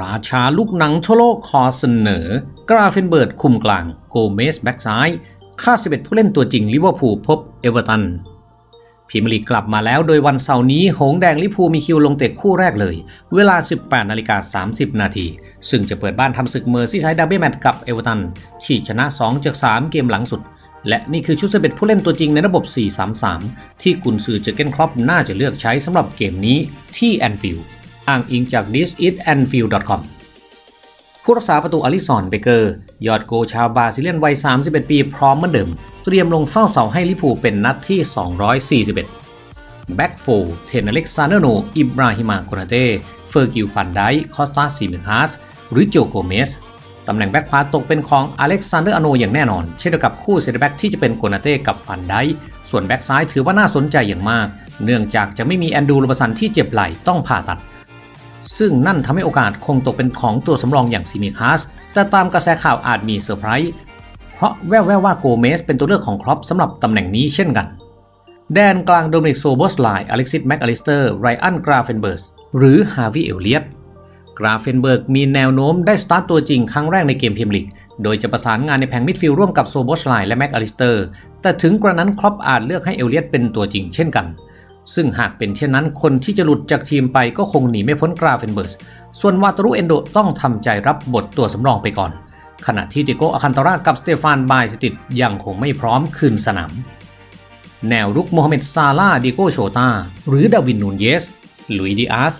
ราชาลูกหนังทั่วโลกขอเสนอ กราเฟนเบิร์ดคุมกลาง โกเมสแบ็กซ้าย ค่า 11 ผู้เล่นตัวจริงลิเวอร์พูลพบเอเวอร์ตันพรีเมียร์ลีกกลับมาแล้วโดยวันเสาร์นี้ หงแดงลิเวอร์พูลมีคิวลงเตะคู่แรกเลย เวลา 18นาฬิกา30 นาที ซึ่งจะเปิดบ้านทำศึกเมอร์ซี่ไซด์ดับเบิลแมตช์กับเอเวอร์ตัน ที่ชนะ 2 จาก 3 เกมหลังสุด และนี่คือชุด11ผู้เล่นตัวจริงในระบบ 4-3-3 ที่กุนซือเจอเกนครอปน่าจะเลือกใช้สำหรับเกมนี้ที่แอนฟิลด์ อ้างอิงจาก thisitAnfield.com ผู้รักษาประตูอลิซอนเบเกอร์ ยอดโกชาวบราซิเลียนวัย 31 ปีพร้อมเหมือนเดิม เตรียมลงเฝ้าเสาให้ลิเวอร์พูเป็นนัดที่ 241 แบ็กโฟเทนอเล็กซานเดอร์โน อิบราฮิมาโกนาเต้ เฟอร์กิลฟันไดคอสตาซิมิคาสหรือโจโกเมสตำแหน่งแบ็กขวาตกเป็นของอเล็กซานเดอร์อโนอย่างแน่นอน เช่นเดียวกับคู่เซตแบ็กที่จะเป็นโกนาเต้กับฟันไดส่วนแบ็กซ้ายถือว่าน่าสนใจอย่างมาก เนื่องจากจะไม่มีแอนดูโรบสันที่เจ็บไหล่ต้องผ่าตัด ซึ่งนั่นทำให้โอกาสคงตกเป็นของตัวสำรองอย่างซิมิคาสแต่ตามกระแสข่าวอาจมีเซอร์ไพรส์เพราะแว่วๆว่าโกเมสเป็นตัวเลือกของครอปสำหรับตำแหน่งนี้เช่นกัน แดนกลางโดมินิกโซโบสไลอเล็กซิสแม็กอลิสเตอร์ไรอันกราเฟนเบิร์สหรือฮาวิเอลเลียตกราเฟนเบิร์กมีแนวโน้มได้สตาร์ตตัวจริงครั้งแรกในเกมเมียร์ลีกโดยจะประสานงานในแผงมิดฟิลด์ร่วมกับโซโบสไลและแม็กอลิสเตอร์ แต่ถึงกระนั้นครอปอาจเลือกให้เอลเลียตเป็นตัวจริงเช่นกัน ซึ่งหากเป็นเช่นนั้นคนที่จะหลุดจากทีมไปก็คงหนีไม่พ้นกราเฟนเบิร์ส ส่วนวาตารุเอนโดต้องทำใจรับบทตัวสำรองไปก่อน ขณะที่ดิโกอาคันตารากับสเตฟานบายสติดยังคงไม่พร้อมคืนสนาม แนวรุกโมฮัมเหม็ดซาลาดิโกโชตาหรือดาวินนูนเยสลุยดิอาส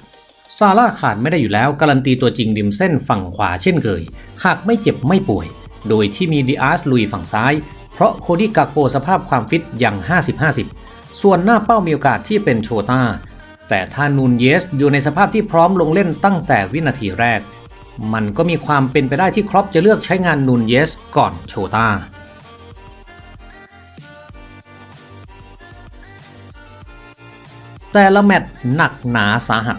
ซาลาขาดไม่ได้อยู่แล้วการันตีตัวจริงริมเส้นฝั่งขวาเช่นเคย หากไม่เจ็บไม่ป่วย โดยที่มีดิอาสลุยฝั่งซ้าย เพราะโคดี้กาโกสภาพความฟิตยัง 50-50 ส่วนหน้าเป้ามีโอกาสที่เป็นโชตาแต่ถ้านูนเยสอยู่ในสภาพที่พร้อมลงเล่นตั้งแต่วินาทีแรก มันก็มีความเป็นไปได้ที่ครอปจะเลือกใช้งานนูนเยสก่อนโชตาแต่ละแมตช์หนักหนาสาหัส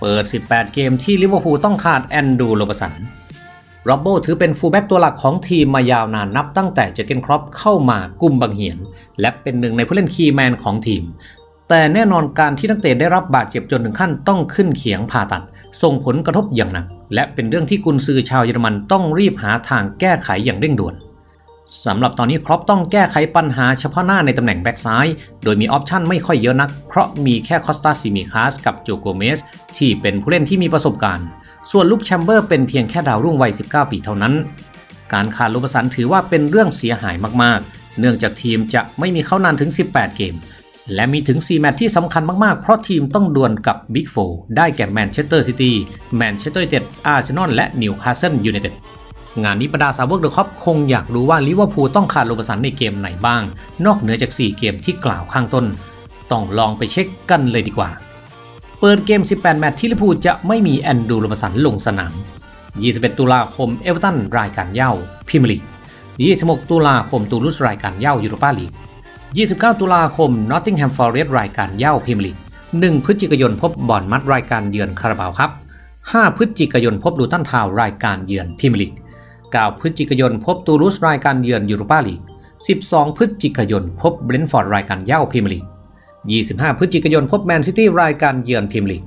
เปิด 18 เกมที่ลิเวอร์พูลต้องขาดแอนดูโรบสัน รบโบถือเป็นฟูลแบ็กตัวหลักของทีมมายาวนานนับตั้งแต่เจเกนครอปเข้ามากุมบังเหียน และเป็นหนึ่งในผู้เล่นคีย์แมนของทีม แต่แน่นอนการที่นักเตะได้รับบาดเจ็บจนถึงขั้นต้องขึ้นเขียงผ่าตัด ส่งผลกระทบอย่างหนัก และเป็นเรื่องที่กุนซือชาวเยอรมันต้องรีบหาทางแก้ไขอย่างเร่งด่วนสำหรับตอนนี้ครอปต้องแก้ไขปัญหาเฉพาะหน้าในตำแหน่งแบ็กซ้าย โดยมีออปชั่นไม่ค่อยเยอะนัก เพราะมีแค่คอสตาซิมิคาสกับโจโกเมสที่เป็นผู้เล่นที่มีประสบการณ์ ส่วนลุคแชมเบอร์เป็นเพียงแค่ดาวรุ่งวัย 19 ปีเท่านั้น การขาดลูปสันถือว่าเป็นเรื่องเสียหายมากๆ เนื่องจากทีมจะไม่มีเข้านานถึง 18 เกม และมีถึง 4 แมตช์ที่สำคัญมากๆ เพราะทีมต้องดวลกับบิ๊กโฟได้แก่แมนเชสเตอร์ซิตี้ แมนเชสเตอร์ยูไนเต็ด อาร์เซนอล และนิวคาสเซิลยูไนเต็ดงานนี้บรรดาสาวกเดอะคอปคงอยากรู้ว่าลิเวอร์พูลต้องขาดโรบสันในเกมไหนบ้าง นอกเหนือจาก 4 เกมที่กล่าวข้างต้น ต้องลองไปเช็คกันเลยดีกว่า เปิดเกม 18 แมตช์ที่ลิพูจะไม่มีแอนดูโรบสันลงสนาม 21 ตุลาคมเอเวอร์ตันรายการเย่าพรีเมียร์ลีก 26 ตุลาคมตูลูสรายการเย่ายูโรปาลีก 29 ตุลาคมนอตติงแฮมฟอร์เรสต์รายการเย่าพรีเมียร์ลีก 1 พฤศจิกายนพบบอนมัดรายการเยือนคาราบาวครับ 5 พฤศจิกายนพบลูตันทาว์รายการเยือนพรีเมียร์ลีก 9 พฤศจิกายนพบตูลูสรายการเยือนยูโรปาลีก 12 พฤศจิกายนพบเบรนฟอร์ดรายการเย่าพรีเมียร์ลีก 25 พฤศจิกายนพบแมนซิตี้รายการเยือนพรีเมียร์ลีก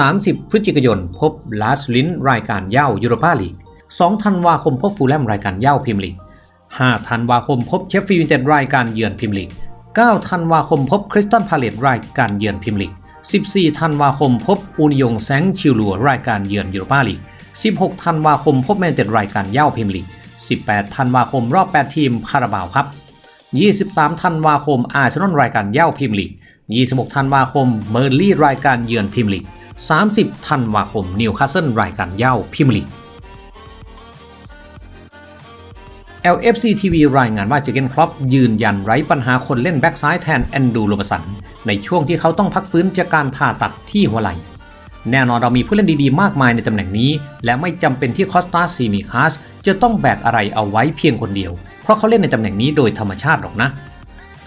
30 พฤศจิกายนพบลาสลินรายการเย่ายูโรปาลีก 2 ธันวาคมพบฟูลแลมรายการเย่าพรีเมียร์ลีก 5 ธันวาคมพบเชฟฟิลด์ยูไนเต็ดรายการเยือนพรีเมียร์ลีก 9 ธันวาคมพบคริสตัลพาเลตรายการเยือนพรีเมียร์ลีก 14 ธันวาคมพบอูนิยงแซงชิลัวรายการเยือนยูโรปาลีก 16 ธันวาคมพบแมนเต็ดรายการเย่าพรีเมียร์ลีก 18 ธันวาคมรอบ 8 ทีมคาราบาวครับ 23 ธันวาคมอาร์เซนอลรายการเย่าพรีเมียร์ลีก 26 ธันวาคม เมอร์ลี่รายการเยือนพรีเมียร์ลีก30 ธันวาคม นิวคาสเซิลรายการเย่าพรีเมียร์ลีก LFC TV รายงานว่าเจเกนครอปยืนยันไร้ปัญหาคนเล่นแบ็กซ้ายแทนแอนดูโรบสัน ในช่วงที่เขาต้องพักฟื้นจากการผ่าตัดที่หัวไหล่ แน่นอนเรามีผู้เล่นดีๆ มากมายในตำแหน่งนี้ และไม่จำเป็นที่คอสตาซีมิคาสจะต้องแบกอะไรเอาไว้เพียงคนเดียว เพราะเขาเล่นในตำแหน่งนี้โดยธรรมชาติหรอกนะ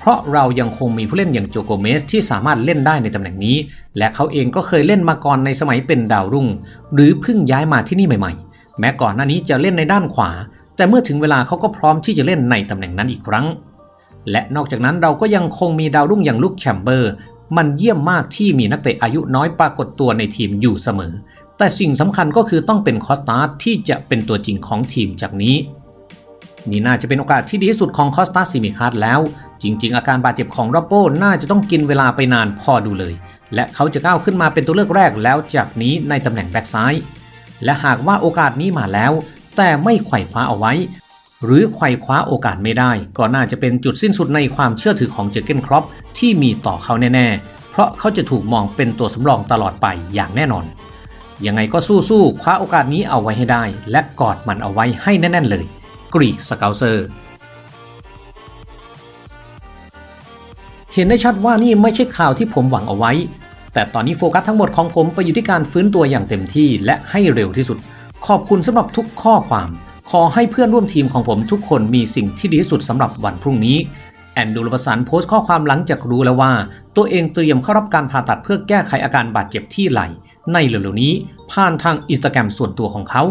ราะเรายังคงมีผู้เล่นอย่างโจโกเมสที่สามารถเล่นได้ในตำแหน่งนี้ และเขาเองก็เคยเล่นมาก่อนในสมัยเป็นดาวรุ่ง หรือเพิ่งย้ายมาที่นี่ใหม่ๆ แม้ก่อนหน้านี้จะเล่นในด้านขวา แต่เมื่อถึงเวลาเขาก็พร้อมที่จะเล่นในตำแหน่งนั้นอีกครั้ง และนอกจากนั้นเราก็ยังคงมีดาวรุ่งอย่างลุคแชมเบอร์ มันเยี่ยมมากที่มีนักเตะอายุน้อยปรากฏตัวในทีมอยู่เสมอ แต่สิ่งสำคัญก็คือต้องเป็นคอสตาร์ที่จะเป็นตัวจริงของทีมจากนี้ นี่น่าจะเป็นโอกาสที่ดีที่สุดของคอสตาซิมิคาร์แล้ว จริง ๆ อาการบาดเจ็บของรับโบน่าจะต้องกินเวลาไปนานพอดูเลย และเขาจะก้าวขึ้นมาเป็นตัวเลือกแรกแล้วจากนี้ในตำแหน่งแบ็กซ้าย และหากว่าโอกาสนี้มาแล้ว แต่ไม่ไขว่คว้าเอาไว้ หรือไขว่คว้าโอกาสไม่ได้ ก็น่าจะเป็นจุดสิ้นสุดในความเชื่อถือของเจอเกนครอปที่มีต่อเขาแน่ๆ เพราะเขาจะถูกมองเป็นตัวสำรองตลอดไปอย่างแน่นอนยังไงก็สู้ๆคว้าโอกาสนี้เอาไว้ให้ได้ และกอดมันเอาไว้ให้แน่น ๆ เลย กรีกสเกลเซอร์เห็นได้ชัดว่านี่ไม่ใช่ข่าวที่ผมหวังเอาไว้ แต่ตอนนี้โฟกัสทั้งหมดของผมไปอยู่ที่การฟื้นตัวอย่างเต็มที่และให้เร็วที่สุด ขอบคุณสำหรับทุกข้อความ ขอให้เพื่อนร่วมทีมของผมทุกคนมีสิ่งที่ดีที่สุดสำหรับวันพรุ่งนี้ แอนดูลประสานโพสต์ข้อความหลังจากรู้แล้วว่า ตัวเองเตรียมเข้ารับการผ่าตัดเพื่อแก้ไขอาการบาดเจ็บที่ไหล่ ในเร็วๆนี้ ผ่านทางอินสตาแกรมส่วนตัวของเขา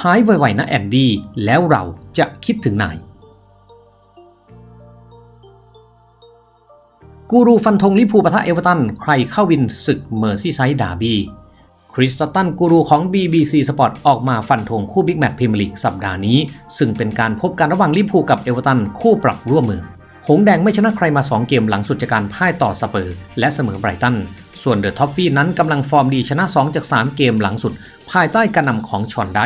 หายไวๆนะแอนดี้แล้วเรา จะคิดถึงนายกูรูฟันธงลิพูปะทะเอเวอร์ตัน ใครเข้าวินศึกเมอร์ซี่ไซด์ดาร์บี้คริสตันกูรูของ BBC Sport ออกมาฟันธงคู่บิ๊กแมตช์พรีเมียร์ลีกสัปดาห์นี้ ซึ่งเป็นการพบกันระหว่างลิพูกับเอเวอร์ตันคู่ปรับร่วมมือหงแดงไม่ชนะใครมา 2 เกมหลังสุดจากการพ่ายต่อสเปอร์ และเสมอไบรตัน ส่วนเดอะท็อฟฟี่นั้นกำลังฟอร์มดีชนะ 2 จาก 3 เกมหลังสุด ภายใต้การนำของชอนได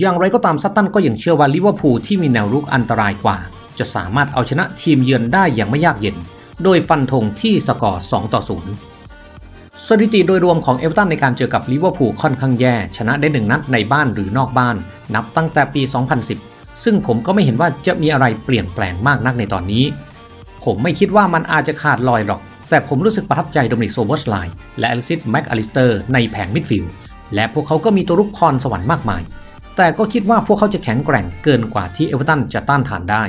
อย่างไรก็ตามซัตตันก็ยังเชื่อว่าลิเวอร์พูลที่มีแนวรุกอันตรายกว่า จะสามารถเอาชนะทีมเยือนได้อย่างไม่ยากเย็น โดยฟันธงที่สกอร์ 2 ต่อ 0 สถิติโดยรวมของเอเวอร์ตันในการเจอกับลิเวอร์พูลค่อนข้างแย่ ชนะได้หนึ่งนัดในบ้านหรือนอกบ้าน นับตั้งแต่ปี 2010 ซึ่งผมก็ไม่เห็นว่าจะมีอะไรเปลี่ยนแปลงมากนักในตอนนี้ ผมไม่คิดว่ามันอาจจะขาดลอยหรอก แต่ผมรู้สึกประทับใจโดมินิกโซเบอร์สไลน์และอลิซิสแม็กอลิสเตอร์ในแผงมิดฟิลด์และพวกเขาก็มีตัวรุกพรสวรรค์มากมาย แต่ก็คิดว่าพวกเขาจะแข็งแกร่งเกินกว่าที่เอเวอร์ตันจะต้านทานได้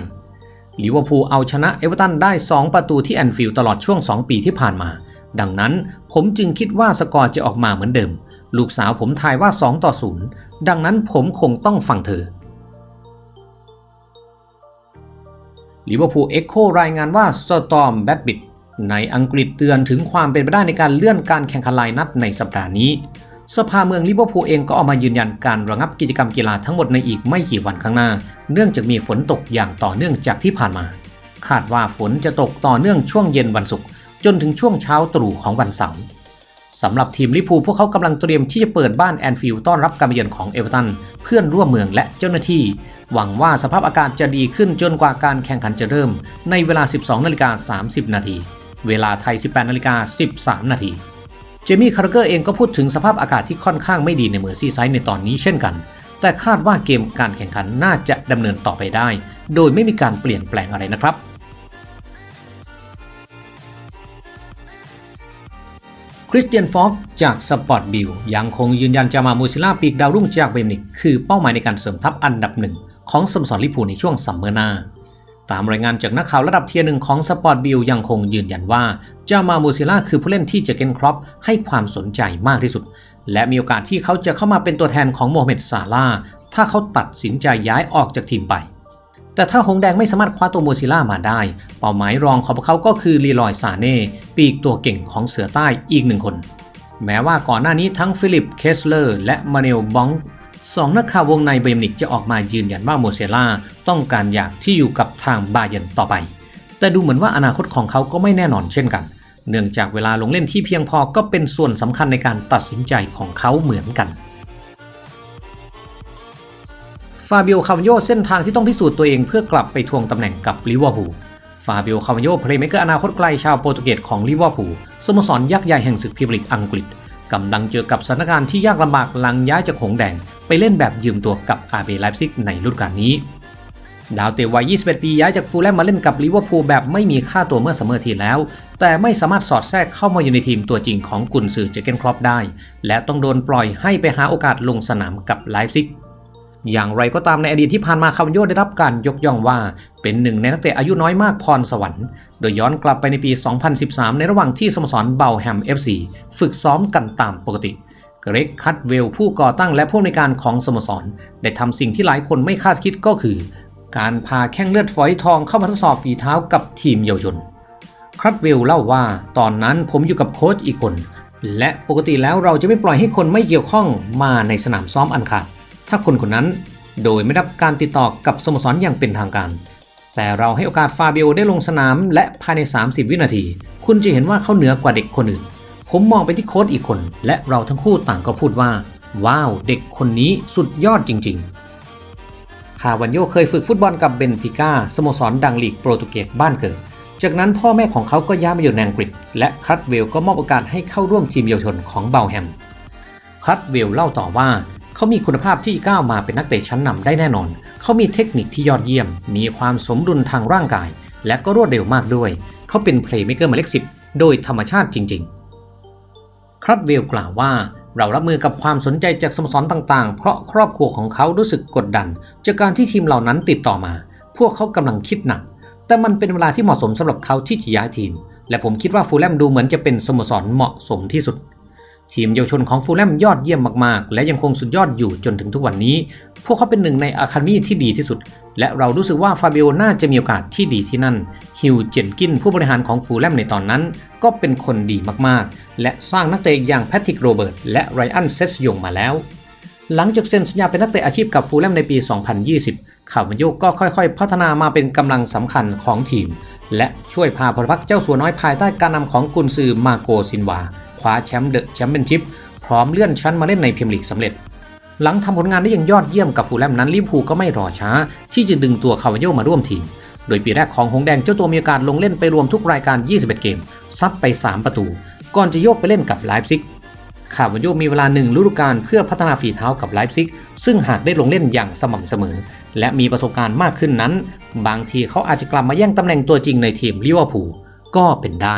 ลิเวอร์พูลเอาชนะเอเวอร์ตันได้ 2 ประตูที่แอนฟิลด์ตลอดช่วง 2 ปีที่ผ่านมา ดังนั้นผมจึงคิดว่าสกอร์จะออกมาเหมือนเดิม ลูกสาวผมทายว่า 2 ต่อ 0 ดังนั้นผมคงต้องฟังเธอลิเวอร์พูลเอ็กโครายงานว่าสตอมแบดบิดในอังกฤษเตือนถึงความเป็นไปได้ในการเลื่อนการแข่งขันลายนัดในสัปดาห์นี้ สภาเมืองลิเวอร์พูลเองก็ออกมายืนยันการระงับกิจกรรมกีฬาทั้งหมดในอีกไม่กี่วันข้างหน้า เนื่องจากมีฝนตกอย่างต่อเนื่องจากที่ผ่านมา คาดว่าฝนจะตกต่อเนื่องช่วงเย็นวันศุกร์จนถึงช่วงเช้าตรู่ของวันเสาร์สำหรับทีมลิเวอร์พูพวกเขากำลังเตรียมที่จะเปิดบ้านแอนฟิลด์ต้อนรับการมาเยือนของเอเวอร์ตันเพื่อนร่วมเมืองและเจ้าหน้าที่ หวังว่าสภาพอากาศจะดีขึ้นจนกว่าการแข่งขันจะเริ่ม ในเวลา 12นาฬิกา30 นาที เวลาไทย 18นาฬิกา13 นาที เจมี่คาร์เกอร์เองก็พูดถึงสภาพอากาศที่ค่อนข้างไม่ดีในเมอร์ซีไซด์ในตอนนี้เช่นกัน แต่คาดว่าเกมการแข่งขันน่าจะดำเนินต่อไปได้ โดยไม่มีการเปลี่ยนแปลงอะไรนะครับคริสเตียนฟอกจากสปอร์ตบิลยังคงยืนยันจะมามูซิล่าปีกดาวรุ่งจากเบมนิกคือเป้าหมายในการเสริมทัพอันดับหนึ่งของสโมสรลิเวอร์พูในช่วงซัมเมอร์หน้า ตามรายงานจากนักข่าวระดับเทียร์หนึ่งของสปอร์ตบิลยังคงยืนยันว่าจามามูซิล่าคือผู้เล่นที่เจเกนครอปให้ความสนใจมากที่สุด และมีโอกาสที่เขาจะเข้ามาเป็นตัวแทนของโมฮัมเหม็ดซาลาถ้าเขาตัดสินใจย้ายออกจากทีมไป แต่ถ้าหงแดงไม่สามารถคว้าตัวมูซิล่ามาได้ เป้าหมายรองของพวกเขาก็คือลีลอยซาเน่ปีกตัวเก่งของเสือใต้อีกหนึ่งคน แม้ว่าก่อนหน้านี้ทั้งฟิลิปเคสเลอร์และมาเนลบอง สองนักข่าววงในเบมนิกจะออกมายืนยันว่าโมเซล่าต้องการอยากที่อยู่กับทางบาเยนต่อไป แต่ดูเหมือนว่าอนาคตของเขาก็ไม่แน่นอนเช่นกัน เนื่องจากเวลาลงเล่นที่เพียงพอก็เป็นส่วนสำคัญในการตัดสินใจของเขาเหมือนกันฟาบิโอคาวโยเส้นทางที่ต้องพิสูจน์ตัวเองเพื่อกลับไปทวงตำแหน่งกับลิเวอร์พูลฟาบิโอคาวโยเพลย์เมกเกอร์อนาคตไกลชาวโปรตุเกสของลิเวอร์พูลสโมสรยักษ์ใหญ่แห่งศึกพรีเมียร์ลีกอังกฤษกำลังเจอกับสถานการณ์ที่ยากลำบากหลังย้ายจากหงแดง ไปเล่นแบบยืมตัวกับอาเบไลฟ์ซิกในฤดูกาลนี้ ดาวเตะวัย 21 ปีย้ายจากฟูลแลมมาเล่นกับลิเวอร์พูลแบบไม่มีค่าตัวเมื่อซัมอทีแล้ว แต่ไม่สามารถสอดแทรกเข้ามาอยู่ในทีมตัวจริงของกุนซือเจเกนครอปได้ และต้องโดนปล่อยให้ไปหาโอกาสลงสนามกับไลฟ์ซิกอย่างไรก็ตามในอดีตที่ผ่านมาคาวันโยได้รับการยกย่องว่า เป็นหนึ่งในนักเตะอายุน้อยมากพรสวรรค์ โดยย้อนกลับไปในปี 2013 ในระหว่างที่สโมสรเบลแฮม FC ฝึกซ้อมกันตามปกติ เกรกคัตเวลผู้ก่อตั้งและผู้อำนการของสโมสร ได้ทำสิ่งที่หลายคนไม่คาดคิดก็คือ การพาแข้งเลือดฝอยทองเข้ามาทดสอบฝีเท้ากับทีมเยาวชนครับวิลเล่าว่าตอนนั้นผมอยู่กับโค้ชอีกคน และปกติแล้วเราจะไม่ปล่อยให้คนไม่เกี่ยวข้องมาในสนามซ้อมอันขาดถ้าคนคนนั้นโดยไม่ได้รับการติดต่อกับสโมสรอย่างเป็นทางการ แต่เราให้โอกาสฟาเบิโอได้ลงสนามและภายใน 30 วินาที คุณจะเห็นว่าเขาเหนือกว่าเด็กคนอื่น ผมมองไปที่โค้ชอีกคน และเราทั้งคู่ต่างก็พูดว่า ว้าวเด็กคนนี้สุดยอดจริง ๆ คาวันโยเคยฝึกฟุตบอลกับเบนฟิก้าสโมสรดังลีกโปรตุเกสบ้านเกิด จากนั้นพ่อแม่ของเขาก็ย้ายมาอยู่ในอังกฤษ และครัตเวลก็มอบโอกาสให้เข้าร่วมทีมเยาวชนของเบลแฮมครัตเวลเล่าต่อว่าเขามีคุณภาพที่ก้าวมาเป็นนักเตะชั้นนำได้แน่นอน เขามีเทคนิคที่ยอดเยี่ยม มีความสมดุลทางร่างกาย และก็รวดเร็วมากด้วย เขาเป็นเพลย์เม k เกอร์หมายเลขสิบโดยธรรมชาติจริง ๆ ครัตเวลกล่าวว่าเรารับมือกับความสนใจจากสโมสรต่างๆ เพราะครอบครัวของเขารู้สึกกดดัน จากการที่ทีมเหล่านั้นติดต่อมา พวกเขากำลังคิดหนัก แต่มันเป็นเวลาที่เหมาะสมสำหรับเขาที่จะย้ายทีม และผมคิดว่าฟูลแลมดูเหมือนจะเป็นสโมสรเหมาะสมที่สุด ทีมเยาวชนของฟูลแลมยอดเยี่ยมมากๆ และยังคงสุดยอดอยู่จนถึงทุกวันนี้ พวกเขาเป็นหนึ่งในอะคาเดมีที่ดีที่สุด และเรารู้สึกว่าฟาเบโอน่าจะมีโอกาสที่ดีที่นั่น ฮิวเจนกินผู้บริหารของฟูลแลมในตอนนั้น ก็เป็นคนดีมากๆ และสร้างนักเตะอย่างแพทริกโรเบิร์ตและไรอันเซสยงมาแล้ว หลังจากเซ็นสัญญาเป็นนักเตะอาชีพกับฟูลแลมในปี 2020 ข่าวมันโยกก็ค่อยๆ พัฒนามาเป็นกำลังสำคัญของทีม และช่วยพาพลพรรคเจ้าสัวน้อยภายใต้การนำของกุนซือมาโกซินวา ว้าแชมป์เดอะแชมเปี้ยนชิพพร้อมเลื่อนชั้นมาเล่นในพรีเมียร์ลีกสำเร็จ หลังทำผลงานได้อย่างยอดเยี่ยมกับฟูลแลมนั้นลิเวอร์พูลก็ไม่รอช้า ที่จะดึงตัวคาวาโยมาร่วมทีม โดยปีแรกของหงแดงเจ้าตัวมีโอกาสลงเล่นไปรวมทุกรายการ 21 เกม ซัดไป 3 ประตู ก่อนจะโยกไปเล่นกับไลฟ์ซิกคาวันโยมีเวลาหนึ่งฤดูกาลเพื่อพัฒนาฝีเท้ากับไลฟ์ซิก ซึ่งหากได้ลงเล่นอย่างสม่ำเสมอ และมีประสบการณ์มากขึ้นนั้น บางทีเขาอาจจะกลับมาแย่งตำแหน่งตัวจริงในทีมลิเวอร์พูลก็เป็นได้